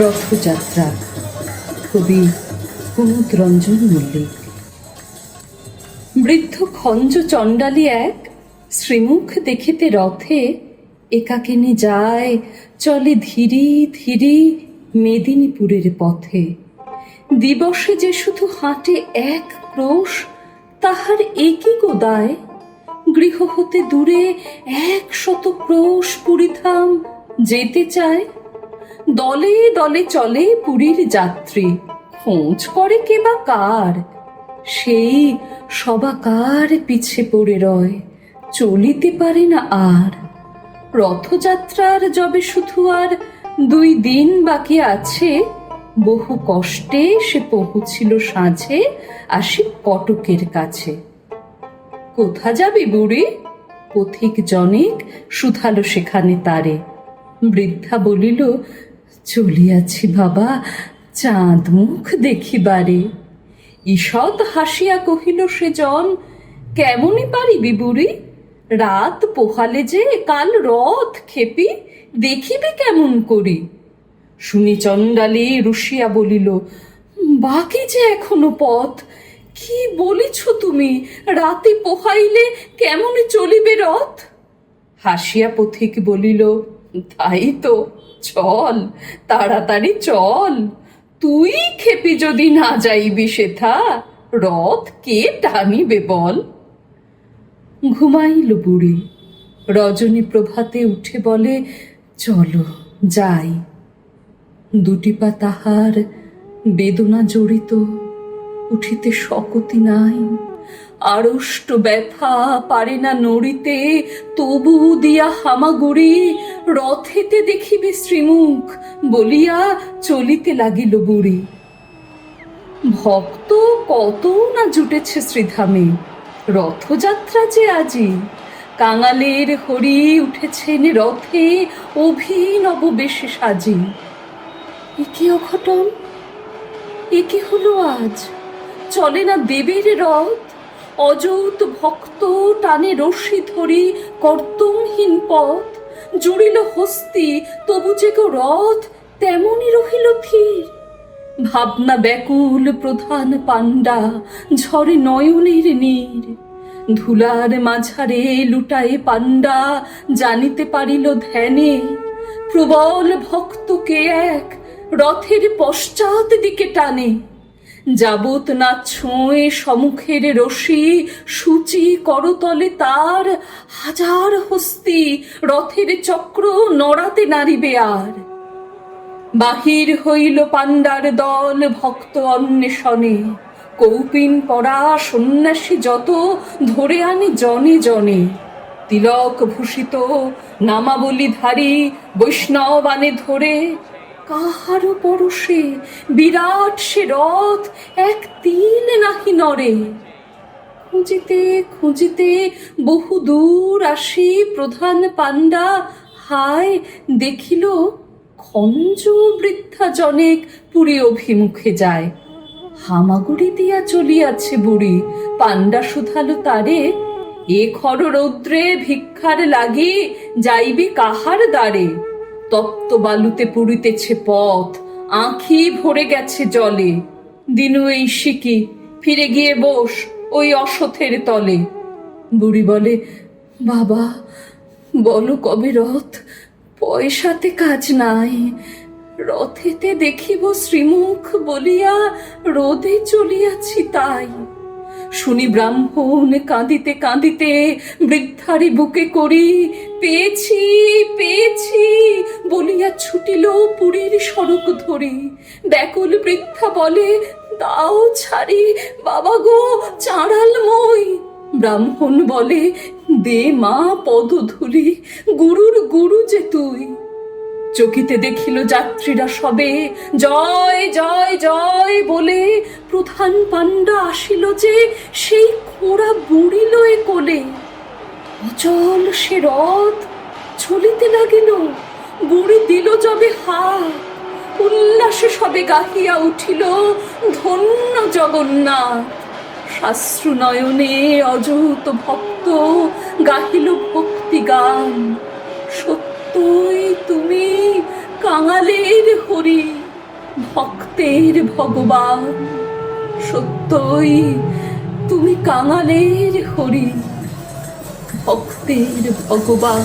রথযাত্রা। কবি কুমুদ রঞ্জন মল্লিক। বৃদ্ধ খঞ্জ চণ্ডালী এক শ্রীমুখ দেখিতে রথে একাকিনী যায়, চলে ধীরে ধীরি মেদিনীপুরের পথে। দিবসে যে শুধু হাঁটে এক ক্রোশ, তাহার একই গোদায় গৃহ হতে দূরে এক শত ক্রোশ পুরীধাম যেতে চায় দলে দলে চলে পুরীর যাত্রী। খোঁজ করে কে বা কার? সেই সবাকার পিছে পড়ে রয়, চলিতে পারে না আর। রথযাত্রার যবে শুধু আর দুই দিন বাকি আছে, বহু কষ্টে সে পৌঁছিল সাঁঝে আসি কটকের কাছে। কোথা যাবি বুড়ি? পথিক জনেক শুধালো সেখানে তারে। বৃদ্ধা বলিল চলিয়াছি বাবা, চাঁদ মুখ দেখিবারে। ঈষৎ হাসিয়া কহিল সে জন কেমনই পারিবি বুড়ি? রাত পোহালে যে কাল রথ খেপি, দেখিবি কেমন করি? শুনি চণ্ডালী রুশিয়া বলিল, বাকি যে এখনও পথ, কি বলিছ তুমি? রাতে পোহাইলে কেমন চলিবে রথ? হাসিয়া পথিক বলিল তাই তো, চল, তাড়াতাড়ি চল। তুই খেপি যদি না যাইবি সেথা, রথ কে টানিবে বল? ঘুমাইল বুড়ি, রজনী প্রভাতে উঠে বলে, চলো, যাই। দুটি পা তাহার বেদনা জড়িত, উঠিতে শকতি নাই। আড়ষ্ট ব্যথা পারে না নড়িতে, তবু দিয়া হামাগুড়ি রথেতে দেখিবে শ্রীমুখ, বলিয়া চলিতে লাগিল বুড়ি। ভক্ত কত না জুটেছে শ্রীধামে, রথযাত্রা যে আজি, কাঙালের হরি উঠেছেন রথে অভিনব বেশে সাজি। এ কি অঘটন? এ কি হলো আজ? চলে না দেবের রথ? অযৌত ভক্ত টানে রশ্মি ধরি কর্তমহীন পথ? জুড়িল হস্তি, তবু যে গো রথ তেমনই রহিল থির ভাবনা ব্যাকুল প্রধান পাণ্ডা, ঝরে নয়নের নীর। ধুলার মাঝারে লুটায়ে পাণ্ডা জানিতে পারিল ধ্যানে, প্রবল ভক্তকে এক রথের পশ্চাৎ দিকে টানে। যাবত না ছোঁয়ে সমুখের রশি সূচি করতলে তার হাজার হস্তি, রথের চক্র নড়াতে নারিবে আর। বাহির হইল পাণ্ডার দল ভক্ত অন্বেষণে, কৌপিন পরা সন্ন্যাসী যত ধরে আনে জনে জনে। তিলক ভূষিত নামাবলীধারী বৈষ্ণব আনে ধরে কাহারও পরশে বিরাট সে রথ এক তিল নাহি নরে খুঁজিতে খুঁজিতে বহু দূর আসি প্রধান পাণ্ডা। হায়, দেখিল খঞ্জ বৃদ্ধা জনেক পুরী অভিমুখে যায়। হামাগুড়ি দিয়া চলিয়াছে বুড়ি, পাণ্ডা শুধালো তারে। এ খর রৌদ্রে ভিক্ষার লাগি যাইবি কাহার দ্বারে। তপ্ত বালুতে পুরিতেছে পথ, আঁখি ভরে গেছে জলে। দিনু এই শিকি ফিরে গিয়ে বস ওই অসথের তলে। বুড়ি বলে, বাবা, বলো কবে রথ? পয়সাতে কাজ নাই। রথেতে দেখিব শ্রীমুখ বলিয়া রোদে চলিয়াছি তাই। শুনি ব্রাহ্মণ কাঁদিতে কাঁদিতে বৃদ্ধারি বুকে করি পেয়েছি পেয়েছি, বলিয়া ছুটিল পুরীর সড়ক ধরি। ব্যাকুল বৃদ্ধা বলে, দাও ছাড়ি, বাবা গো, চাঁড়াল মই। ব্রাহ্মণ বলে, দে মা পদধূলি, গুরুর গুরু যে তুই। চকিতে দেখিল যাত্রীরা সবে, জয় জয় জয়, বলে প্রধান পাণ্ডা আসিল যে, সেই খোড়া বুড়িল এ কোলে। অচল সে রথ চলিতে লাগিল বুড়ি দিল যবে হাত, উল্লাসে সবে গাহিয়া উঠিল ধন্য জগন্নাথ। শাস্ত্রু নয়নে অযৌত ভক্ত গাহিল ভক্তি গান, সত্যই তুমি কাঙালের হরি, ভক্তের ভগবান, সত্যই তুমি কাঙালের হরি। 억비 이름 어구방.